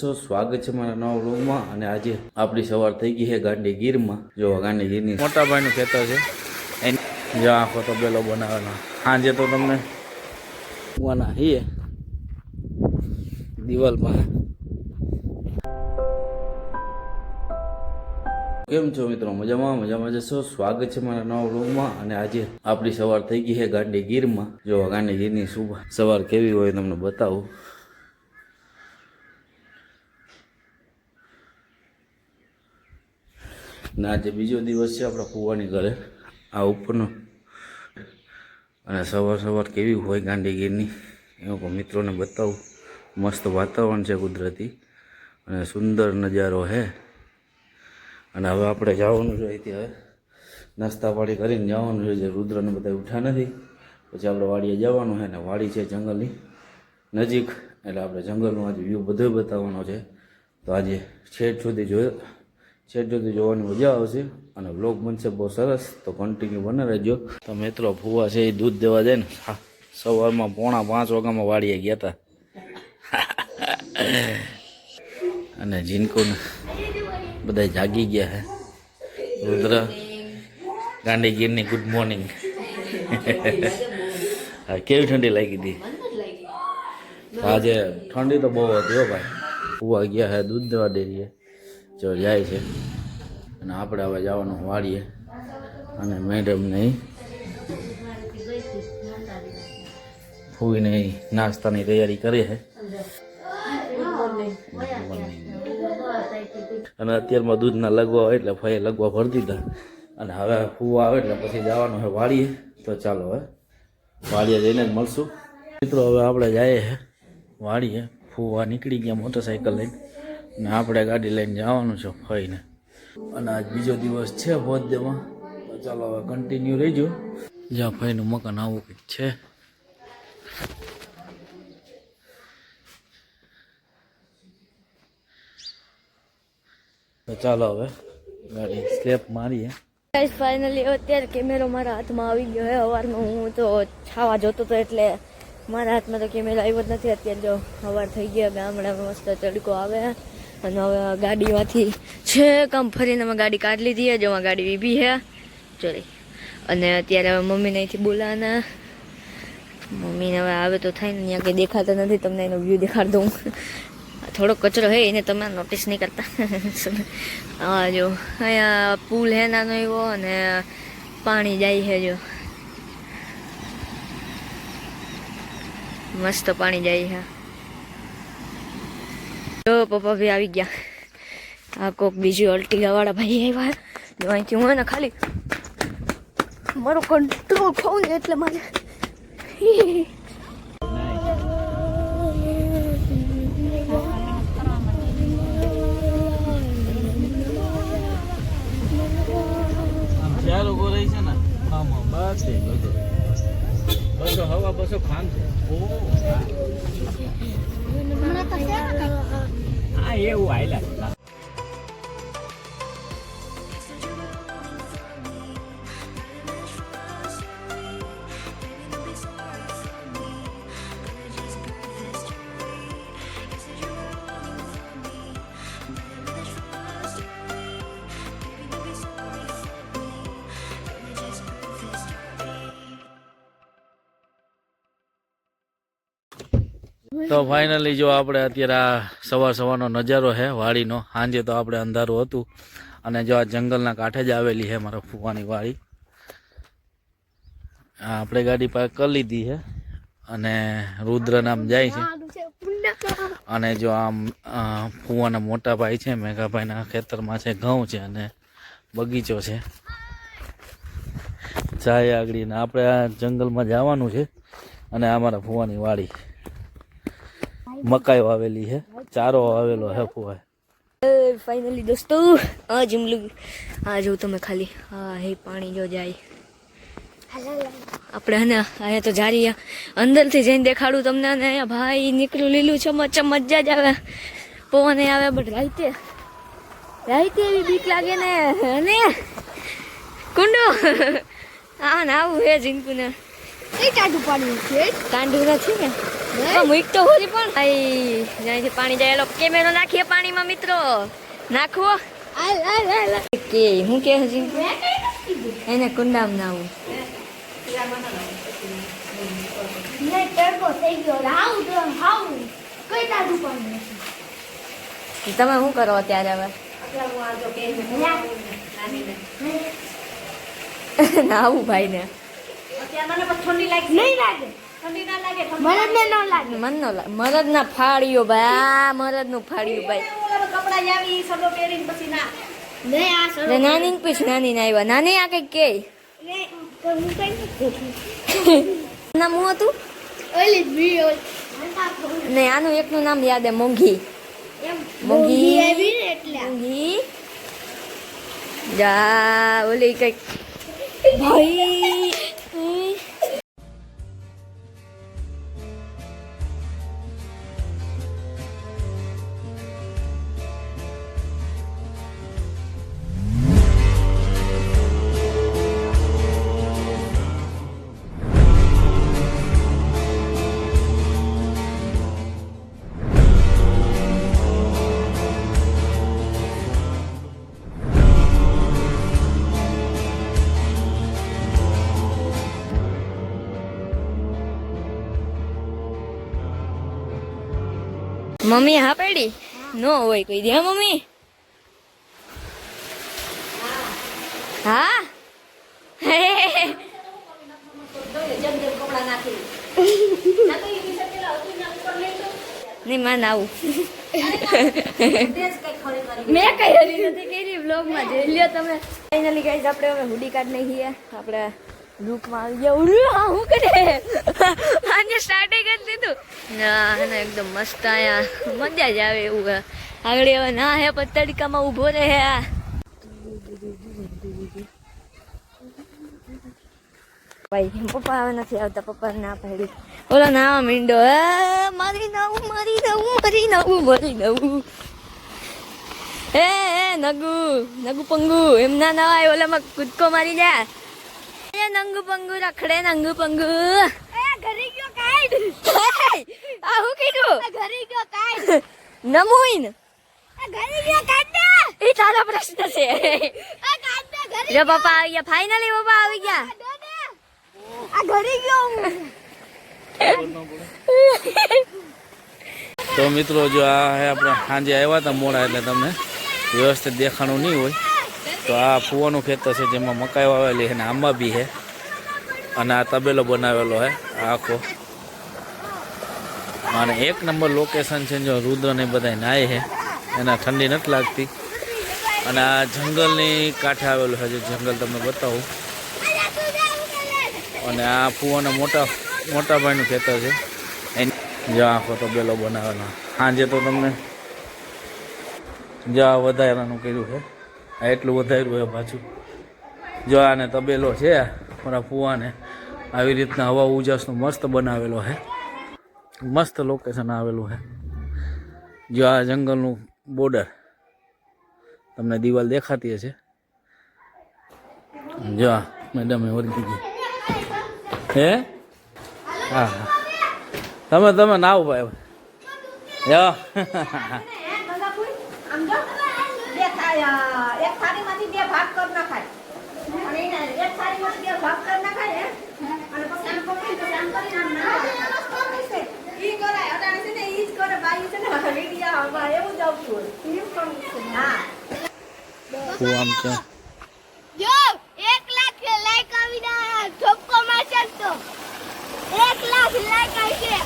જશો સ્વાગત છે મારા નવા વ્લોગમાં અને આજે આપણી સવાર થઈ ગઈ છે ગાંધીગીરમાં જો ગાંધીગીરની મોટા ભાઈનું ખેતર છે. એની જો આખો તબેલો બનાવેલો સાંજે તો તમને કુવાના હીએ દિવાલમાં. કેમ છો મિત્રો? મજામાં? મજામાં જશો? સ્વાગત છે મારા નવા વ્લોગમાં અને આજે આપણી સવાર થઈ ગઈ છે ગાંધીગીરમાં જો ગાંધીગીરની શુભ સવાર કેવી હોય તમને બતાવું. ને આજે બીજો દિવસ છે આપણા કુવાની ઘરે. આ ઉપરનો. અને સવાર સવાર કેવી હોય ગાંધીગીરની એવું મિત્રોને બતાવું. મસ્ત વાતાવરણ છે કુદરતી. અને સુંદર નજારો છે અને હવે આપણે જવાનું છે અહીંથી હવે. નાસ્તા પાણી કરીને જવાનું છે. જે રુદ્રને બધા ઉઠા નથી. પછી આપણે વાડીએ જવાનું છે ને વાડી છે જંગલની નજીક. એટલે આપણે જંગલનો આજે વ્યૂ બધો બતાવવાનો છે. તો આજે છેઠ સુધી જોયો. છેટ જોવાની મજા આવશે અને વ્લોગ બનશે બહુ સરસ. તો કન્ટિન્યુ બને રહેજો. તો મિત્રો ફુવા છે એ દૂધ દેવા જાય ને. સવારમાં પોણા પાંચ વાગ્યામાં વાળીએ ગયા હતા અને જીનકોને બધા જાગી ગયા હે. રુદ્ર ગાંડીગીરની ગુડ મોર્નિંગ હા, કેવી ઠંડી લાગી હતી? આજે ઠંડી તો બહુ હતી હો ભાઈ. ફુવા ગયા હે, દૂધ દેવા ડેરીએ જો જાય છે. અને આપણે હવે જવાનું વાળીએ અને મેડમ નહીં ફૂઈને નાસ્તાની તૈયારી કરે છે. અને અત્યારમાં દૂધના લગવા હોય એટલે ફઈએ લગવા ભરી દીધા. અને હવે ફૂવા આવે એટલે પછી જવાનું હોય વાળીએ તો ચાલો હવે વાળીએ જઈને જ મળશું. મિત્રો, હવે આપણે જઈએ વાળીએ ફૂવા નીકળી ગયા મોટરસાઇકલ લઈને. ને આપણે ગાડી લઈને જવાનું છે ફઈને અને આજ બીજો દિવસ છે ભોજ્યમાં તો ચાલો હવે કન્ટિન્યુ રહીજો. જ્યાં ફઈનું મકાન આવું કંઈક છે. ચાલો હવે ગાડી સ્લેપ મારીએ. ગાઈસ ફાઇનલી અત્યારે કેમેરો મારા હાથમાં આવી ગયો હે. સવારમાં હું તો છાવા જોતો હતો એટલે મારા હાથમાં તો કેમેરો આવ્યો જ નથી. અત્યારે જો સવાર થઈ ગયા ગામડામાં મસ્ત તડકો આવે. અને હવે ગાડીમાંથી છે કામ ફરીને અમે ગાડી કાઢી લીધી છે. જેમાં ગાડી વીભી છે. ચોરી અને અત્યારે હવે મમ્મીને અહીંથી બોલાવાના મમ્મીને હવે આવે તો થાય ને અહીંયા કંઈ દેખાતા નથી. તમને એનો વ્યૂ દેખાડ દઉં. થોડો કચરો હે એને તમે નોટિસ નહીં કરતા. હા, જો. અહીંયા પુલ હે નાનો એવો અને પાણી જાય છે, જો. મસ્ત પાણી જાય છે. જો પપ્પા ભાઈ આવી ગયા. આ કોક બીજું અલ્ટીગા વાળા ભાઈ આવ્યા. અહીંથી હું ને ખાલી મારો કંટ્રોલ ખાઉં ને એટલે મારે બસ એ બધું. બસો હવા બસો ખાન છે. હા. એવું હાઈલા તો ફાઇનલી જો આપણે અત્યારે આ સવાર સવારનો નજારો છે વાડીનો. સાંજે તો આપણે અંધારું હતું. અને જો આ જંગલના કાંઠે જ આવેલી છે મારા ફૂવાની વાડી. આપણે ગાડી પાર્ક કરી લીધી છે અને રુદ્ર નામ જાય છે. અને જો આમ ફૂવાના મોટા ભાઈ છે, મેઘાભાઈના ખેતરમાં છે, ઘઉં છે અને બગીચો છે. જાય આગળ આપણે આ જંગલમાં જવાનું છે. અને આ મારા ફુવાની વાડી. મકાઈ વાવેલી છે. ચારો વાવેલો હે ફુવાએ. ફાઇનલી દોસ્તો આ જમલું આ જો તમે ખાલી હા હે પાણી જો જાય. આપણે હે ને અહીંયા તો જારી અંદરથી જઈને દેખાડું તમને અને અહીંયા ભાઈ નીકળ્યું લીલું ચમચ ચમચ જ આવે. પવન આવે બટ રાઈતે રાઈતે એવી બીક લાગે ને. અને કુંડો હા ને આવું હે જીનકુને. એ ટાંડું પાડ્યું છે. કાંડું નથી ને? મૂક તો હોરી પણ? આઈ જ્યાંથી પાણી જાય એલો કેમેરો નાખીએ પાણીમાં મિત્રો. નાખવો. કે હું કે હજી? એને કુંડામ નાવું. તમે શું કરો અત્યારે હવે? નાવું ભાઈ ને મન નો લાગે મરદ ના ફાળીઓ ભાઈ આ મરદનું ફાળીઓ ભાઈ નાની પીછ પૂછ નાની ના આવ્યા નાની આ કઈ કે નામ હું હતું? ને આનું એકનું નામ યાદ હે મોંઘી. મોંઘી. મોંઘી. જા ઓલી કંઈક. ભાઈ. મમ્મી હા પડી? નો હોય કોઈ દે હા, મમ્મી? હા? નહીં માં આવું. મેં કઈ નથી કરી બ્લોગમાં જોઈ લ્યો તમે. ફાઇનલી ગાઈઝ આપણે હવે હુડી કાર્ડ નહીં આપણે ગ્રુપમાં આવી ગયા ઉડ્યું. હા, હું કરે? આને સ્ટાર્ટિંગ કરી દીધું ના અને એકદમ મસ્ત આયા. મજા જ આવે એવું આગળ હવે ના હે પણ ઊભો રહે. આ ભાઈ, પપ્પા હવે નથી આવતા. પપ્પા ના પાડી. ઓલો નાવા મીંડો. હે મારી નાવું મારી નાવું મારી નાવું મારી નાવું. એ નગુ નગુ પંગુ એમ ના નવાય ઓલામાં કૂદકો મારી જા એ નંગુ પંગુ રખડે નંગુ પંગુ ઘરી ગયો કાઢ. આ હું કીધું? ઘરી ગયો કાઢ. નમુઈન ઘરી ગયો કાઢ એ તારો પ્રશ્ન છે. જો પપ્પા આવી ગયા. ફાઇનલી પપ્પા આવી ગયા. આ ઘરી ગયો હું. તો મિત્રો જો આ આપણે સાંજે આવ્યા હતા મોડા એટલે તમને વ્યવસ્થિત દેખાણું નહીં હોય. તો આ ફૂવાનું ખેતર છે જેમાં મકાઈ વાવેલી છે અને આંબા બી છે. અને આ તબેલો બનાવેલો છે, આખો. અને એક નંબર લોકેશન છે જો રુદ્ર ને બધા નાય છે. એના ઠંડી નથી લાગતી. અને આ જંગલની કાંઠે આવેલું છે, જે જંગલ તમને બતાવું. અને આ ફૂવાના મોટા મોટા ભાઈનું ખેતર છે. એની જો આખો તબેલો બનાવેલો. સાંજે તો તમને જો આ વધારાનું કર્યું છે. આ એટલું વધાર્યું હોય પાછું. જો આને તબેલો છે મારા ફુવાને. આવી રીતના હવા ઉજાસનો મસ્ત બનાવેલો છે મસ્ત લોકેશન આવેલું છે જો આ જંગલનું બોર્ડર તમને દિવાલ દેખાતી હશે. જો મેડમે હે? હા હા. તમે તમે નાવ ભાઈ યો આમ જો બે થાય એક થાળીમાંથી બે ભાગ કર નખાય. અને એને એક થાળીમાંથી બે ભાગ કર નખાય હે? અને પછી આમ પકડી તો આમ કરીને આમ ના ઈ કરાય અટાણે છે ને ઈ જ કરે બાઈ છે ને વિડિયા હવા એવું જ આવતું હોય. એમ કરવું છે હા આમ છે જો એક લાખ લાઈક આવી ના ઠોપકો મારશે તો. એક લાખ લાઈક આવશે.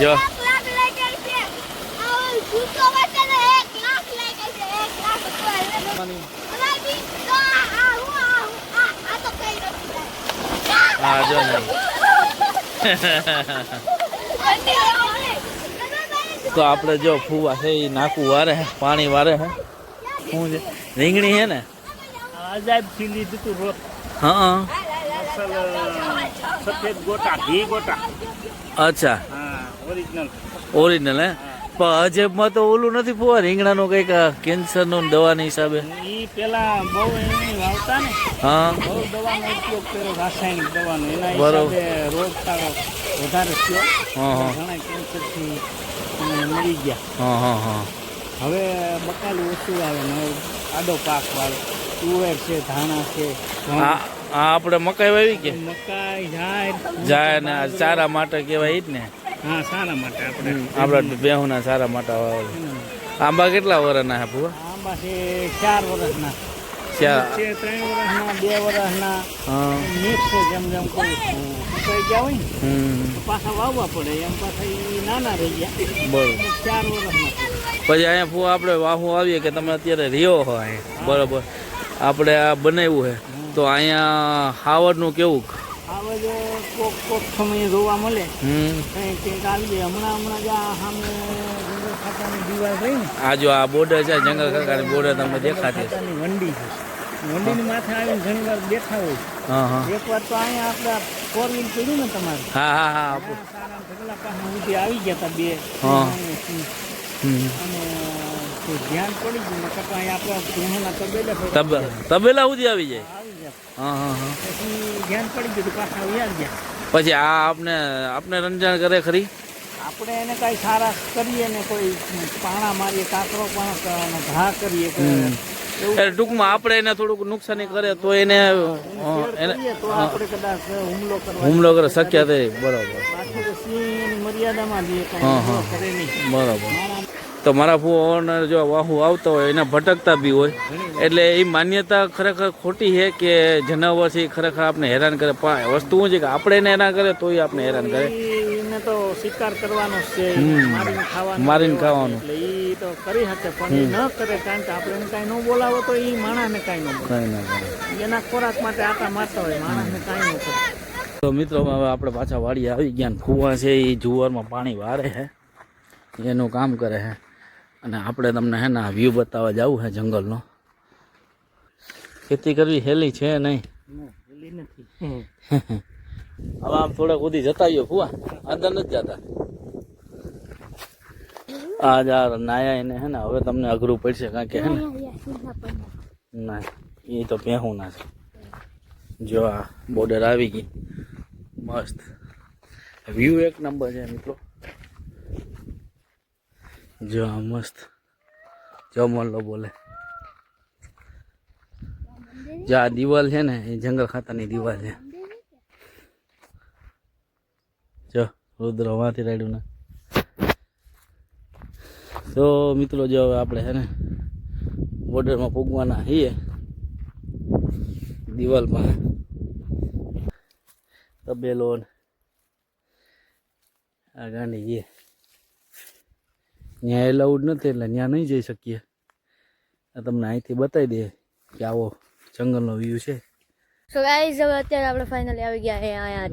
જો. એક લાખ લાઈક આવશે. આ ઠપકો મારશે ને એક લાખ લાઈક છે એક લાખ તો અલાજી તો આ આ હું આ હું આ આ તો કઈ નથી હા જો નહીં તો આપણે જો ફૂવા છે એ નાકું વારે હે પાણી વારે હે શું છે રીંગણી છે ને અજાયબથી લીધું તું રોજ હા અસલ સફેદ ગોટા ઘી ગોટા અચ્છા હા ઓરિજિનલ ઓરિજિનલ હે પણ અજેબમાં તો ઓલું નથી ફુવા રીંગણાનું કંઈક કેન્સરનું દવાની હિસાબે. ઈ પેલા બહુ એની વાવતા ને હા. બહુ દવાનો ઉપયોગ કર્યો રાસાયણિક દવાનો. એના. હિસાબે રોગચાળો વધારે થયો. હા. ઘણા કેન્સરથી મરી ગયા. હા હા હા. હવે બકાલું ઓછું આવે ને આડો પાક વાળો તુવેર છે ધાણા છે હા આપણે મકાઈ વાવી કે? મકાઈ જાહેર જાય ને ચારા માટે કહેવાય જ ને. હા સારા માટે આપણે. આપણા બેહુના સારા માટે આંબા કેટલા વર્ષના હે ફુવા આંબા છે ચાર વર્ષના છે ત્રણ વર્ષના બે વર્ષના મિક્સ છે જેમ જેમ કોઈ સુકાઈ ગયા હોય ને હમ. તો પાછા વાવવા પડે. એમ પાછા ઈ નાના રહી ગયા. બરોબર. ચાર વર્ષના પછી અહીંયા ફુવા આપણે વાહુ આવીએ કે તમે અત્યારે રહ્યો હો અહીંયા? બરોબર. આપણે આ બનાવ્યું છે. તો અહીંયા હાવડનું કેવું? છે કોક કોક સમયે જોવા મળે. કંઈક આવી જાય. હમણાં હમણાં જ આ સામે જંગલ ખાતાની દીવાલ રહી ને. આ જો આ બોર્ડર છે જંગલ ખાતાની બોર્ડર તમને દેખાતી વંડી છે. વંડીની માથે આવીને ઘણી વાર બેઠા હોય. એક વાર તો અહીંયા આપણે ફોર વ્હીલ કર્યું ને તમારે. હા હા હા. ઢગલા પાસે સુધી આવી ગયા હતા બે. અને તબેલા તબેલા સુધી આવી જાય. આવી જાય હા હા હા. ધ્યાન પડી ગયું પાછા વ્યાજ ગયા પછી આ આપને આપને રંજન કરે ખરી? આપણે એને કાંઈ સારા કરીએ ને કોઈ પાણા મારીએ કાકરો પણ ઘા કરીએ એટલે ટૂંકમાં આપણે એને થોડુંક નુકસાની કરે તો એને હુમલો હુમલો કરે શક્ય થઈ બરાબર. મર્યાદામાં બરાબર. તો મારા ફોન જો વાહુ આવતો હોય એને ભટકતા બી હોય. એટલે એ માન્યતા ખરેખર ખોટી છે કે જનાવર છે ખરેખર આપણે હેરાન કરે. પણ વસ્તુ શું છે કે આપણે એને હેરાન કરે તોય આપણે હેરાન કરે. એને તો શિકાર કરવાનો છે. મારીને ખાવાનો. એ તો કરી શકે પણ ન કરે કારણ કે આપણે એને કાંઈ ન બોલાવો તો એ માણસને કાંઈ ન કંઈ કરે. એના ખોરાક માટે આટા મારતા હોય માણસને કાંઈ ન કરે. તો મિત્રો હવે આપણે પાછા વાડી આવી ગયા ને. ફુવા છે એ જુવારમાં પાણી વારે છે. એનું કામ કરે છે. અને આપણે તમને હે ને વ્યૂ બતાવવા જવું છે જંગલનો. ખેતી કરવી હેલી છે નહીં? હેલી નથી. હવે આમ થોડાક કુદી જતા આવ્યો ફુવા અંદર નથી જતા. આ યાર નાયા એને હે ને હવે તમને અઘરું પડશે કારણ કે હે ને. ના એ તો પહેવું ના છે. જો આ બોર્ડર આવી ગઈ. મસ્ત. વ્યૂ એક નંબર છે મિત્રો. જો મસ્ત જો મલ્લો બોલે. જો આ દિવાલ છે ને, એ જંગલ ખાતાની દિવાલ છે. જો રુદ્ર વાંથી રાડ્યું ને. તો મિત્રો જો હવે આપણે છે ને, બોર્ડરમાં પૂગવાના છીએ. દિવાલમાં. તબેલો આ ગાંડી છે. ત્યાં એલાઉડ નથી એટલે ત્યાં નહીં જઈ શકીએ. આ તમને અહીંથી બતાવી દે કે આવો જંગલનો વ્યૂ છે. સો ગાઈઝ હવે અત્યારે આપણે ફાઇનલી આવી ગયા અહીંયા.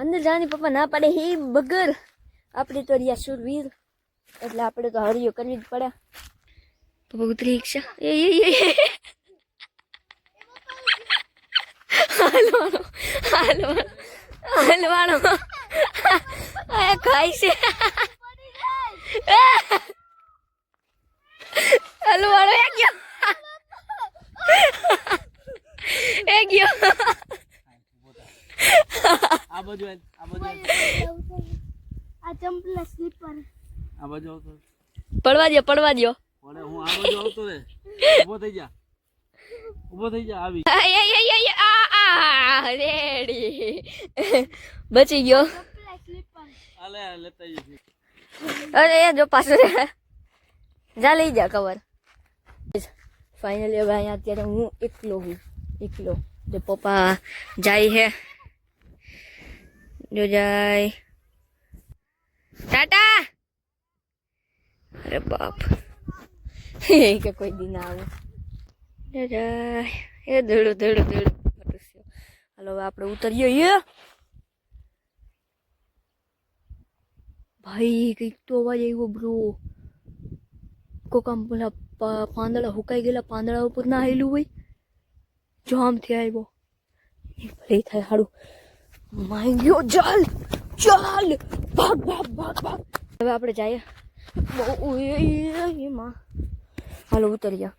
અંદર જવાની પપ્પા ના પાડે હે બગર. આપણે તો રહ્યા સુરવીર એટલે આપણે તો હરિયો કરવી જ પડે. પપ્પા ઉતરી રિક્ષા એ. હાલવાનો હાલવાનો હાલવાનો. ખાય છે. હાલવાનો એ ગયો એ ગયો આ બાજુ આ બાજુ આ ચંપલા સ્લીપર આ બાજુ આવતો પડવા દો પડવા દો પડે હું આ બાજુ આવતો રે ઊભો થઈ જા ઊભો થઈ જા આવી આ, આ, રેડી બચી ગયો ચંપલા સ્લીપર આ લેતા જઈએ અરે જો પાછું જા, લઈ જા કવર ફાઇનલી હવે અહીંયા અત્યારે હું એકલો હું એકલો. જો પપ્પા જાય હે. જો જાય. ટાટા! અરે બાપ. કે કોઈ દિન આવે. જો જાય. એ ધડું ધડું ધડું. હાલો આપણે ઉતરીએ ભાઈ કંઈક તો અવાજ આવ્યો બ્રો કોક આમ પેલા પા- પાંદડા હુકાઈ ગયેલા પાંદડા ઉપર ના આવેલું હોય જામથી આવ્યો એ ભલે થાય હારું માઈ ગયો ચાલ ચાલ ભાગ ભાગ ભાગ ભાગ હવે આપણે જઈએ બહુ એમાં હાલો ઉતરી જા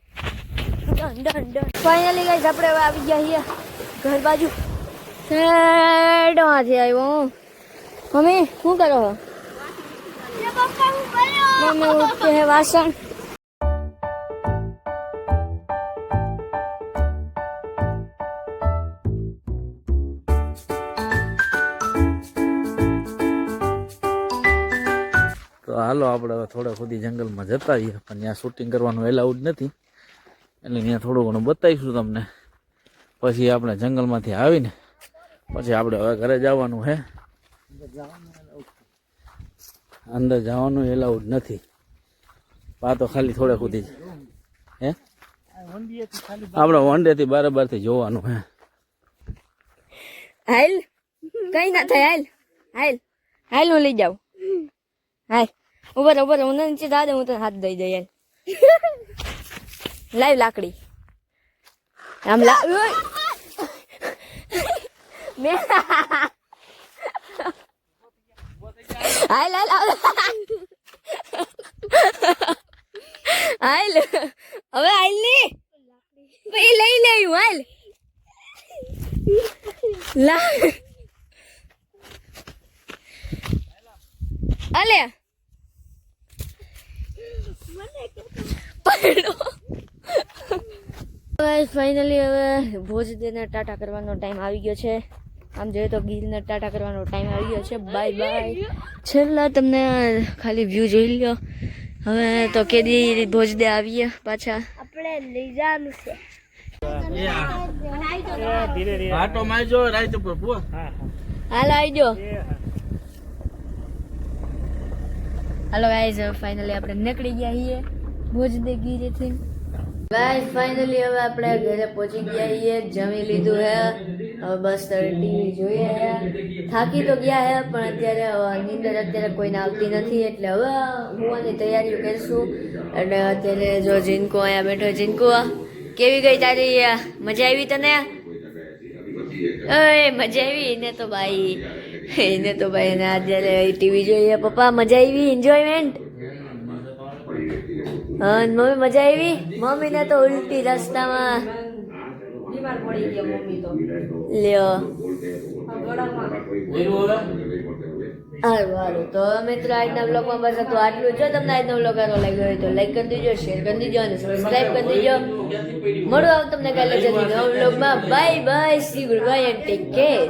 done done done finally guys આપણે હવે આવી ગયા છીએ ઘર બાજુ સાઈડમાંથી આવ્યો હું મમ્મી શું કરો છો મમ્મી ઉઠકે હે વાસણ હાલો, આપણે હવે થોડા સુધી જંગલમાં જતા આવીએ પણ ત્યાં શૂટિંગ કરવાનું એલાઉડ નથી. એટલે ત્યાં થોડું ઘણું બતાવીશું તમને. પછી આપણે જંગલમાંથી આવીને, પછી આપણે હવે ઘરે જવાનું હે. અંદર જવાનું એલાઉડ નથી. પાતો ખાલી થોડે જ. હે? આપણે વન ડે થી બરાબરથી જોવાનું, હે. હાલ? કઈ ના થાય, હાલ. હાલ. હાલ, હું લઈ જાઉં. હાલ. ઉભર ઉભર હું નીચે દાદા હું તને હાથ દઈ દઈ, હાલ. લાવ લાકડી. આમ લા ઓય. હાલ હાલ હાલ હવે હાલની પછી લઈ લેવું હાલ લા અલે ફાઇનલી હવે ભોજ દેને ટાટા કરવાનો ટાઈમ આવી ગયો છે. આમ જોઈએ તો ગીરને ટાટા કરવાનો ટાઈમ આવી ગયો છે. બાય બાય છેલ્લા તમને ખાલી વ્યૂ જોઈ લ્યો. હવે તો કેદી ભોજ દે આવીએ પાછા. આપણે લઈ જવાનું છે. હાલ આવી ગયો એ હા હાલો ગાઈઝ ફાઇનલી આપણે નીકળી ગયા છીએ ભુજ દે ગીરેથી. ગાઈઝ ફાઇનલી હવે આપણે ઘરે પહોંચી ગયા છીએ. જમી લીધું હે. હવે બસ ટીવી જોઈએ. હે થાકી તો ગયા હે, પણ અત્યારે નીંદર અત્યારે કોઈને આવતી નથી, એટલે હવે હુવાની તૈયારીઓ કરીશું. અને અત્યારે જો જીનકો અહીંયા બેઠો, જીનકો કેવી ગઈ તારી મજા આવી તને? એ મજા આવી, એને તો ભાઈ, એને તો ભાઈ, એને અત્યારે ટીવી જોઈએ. પપ્પા, મજા આવી? એન્જોયમેન્ટ હા, મમ્મી, મજા આવી? મમ્મીને તો ઉલટી રસ્તામાં લ્યો. સારું સારું તો હવે મિત્રો આજના બ્લોગમાં બસ હતું આટલું. જો તમને આજનો બ્લોગ સારો લાગ્યો હોય તો લાઈક કરી દેજો શેર કરી દેજો અને સબસ્ક્રાઈબ કરી દેજો. મળું આવું તમને કાલે જલ્દી નવા બ્લોગમાં bye bye see goodbye and take care